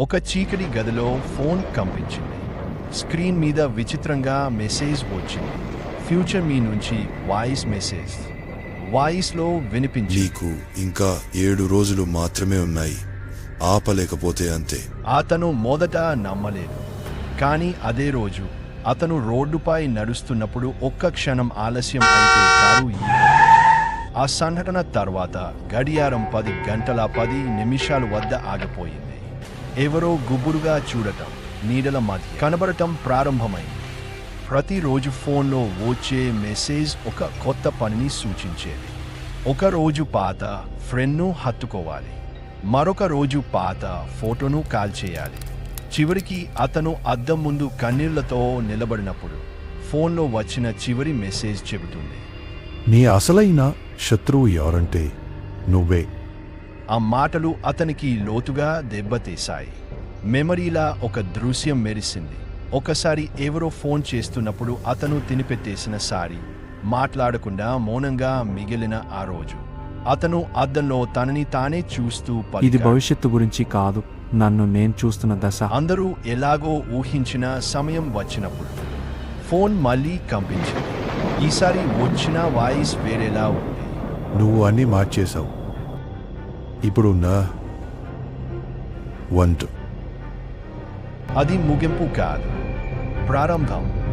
ఒక చీకటి గదిలో ఫోన్ కంపించింది. స్క్రీన్ మీద విచిత్రంగా మెసేజ్ వచ్చింది. ఫ్యూచర్ మీ నుంచి వాయిస్ మెసేజ్. వాయిస్లో వినిపించి నీకు ఇంకా ఏడు రోజులు మాత్రమే ఉన్నాయి. ఆపలేకపోతే అంతే. అతను మొదట నమ్మలేదు. కానీ అదే రోజు అతను రోడ్డుపై నడుస్తున్నప్పుడు ఒక్క క్షణం ఆలస్యం అయితే కారు. ఆ సంఘటన తర్వాత గడియారం పది గంటల పది నిమిషాల వద్ద ఆగిపోయింది. ఎవరో గుబురుగా చూడటం నీడల మధ్య కనబడటం ప్రారంభమైంది. ప్రతిరోజు ఫోన్లో వచ్చే మెసేజ్ ఒక కొత్త పనిని సూచించేది. ఒక రోజు పాత ఫ్రెండ్ను హత్తుకోవాలి. మరొక రోజు పాత ఫోటోను కాల్ చేయాలి. చివరికి అతను అద్దం ముందు కన్నీళ్ళతో నిలబడినప్పుడు ఫోన్లో వచ్చిన చివరి మెసేజ్ చెబుతుంది. నీ అసలైన శత్రువు ఎవరంటే నువ్వే. ఆ మాటలు అతనికి లోతుగా దెబ్బతీశాయి. మెమరీలా ఒక దృశ్యం మెరిసింది. ఒకసారి ఎవరో ఫోన్ చేస్తున్నప్పుడు అతను తినిపెట్టేసిన సారి మాట్లాడకుండా మౌనంగా మిగిలిన ఆ రోజు. అతను అద్దంలో తనని తానే చూస్తూ ఇది. భవిష్యత్తు గురించి కాదు నన్ను నేను చూస్తున్న దశ. అందరూ ఎలాగో ఊహించిన సమయం వచ్చినప్పుడు ఫోన్ మళ్ళీ కంపించింది. ఈసారి వచ్చిన వాయిస్ వేరేలా ఉంది. నువ్వు అన్నీ మార్చేశావు. ఇప్పుడున్న వన్ వంతు. అది ముగింపు కాదు. ప్రారంభం.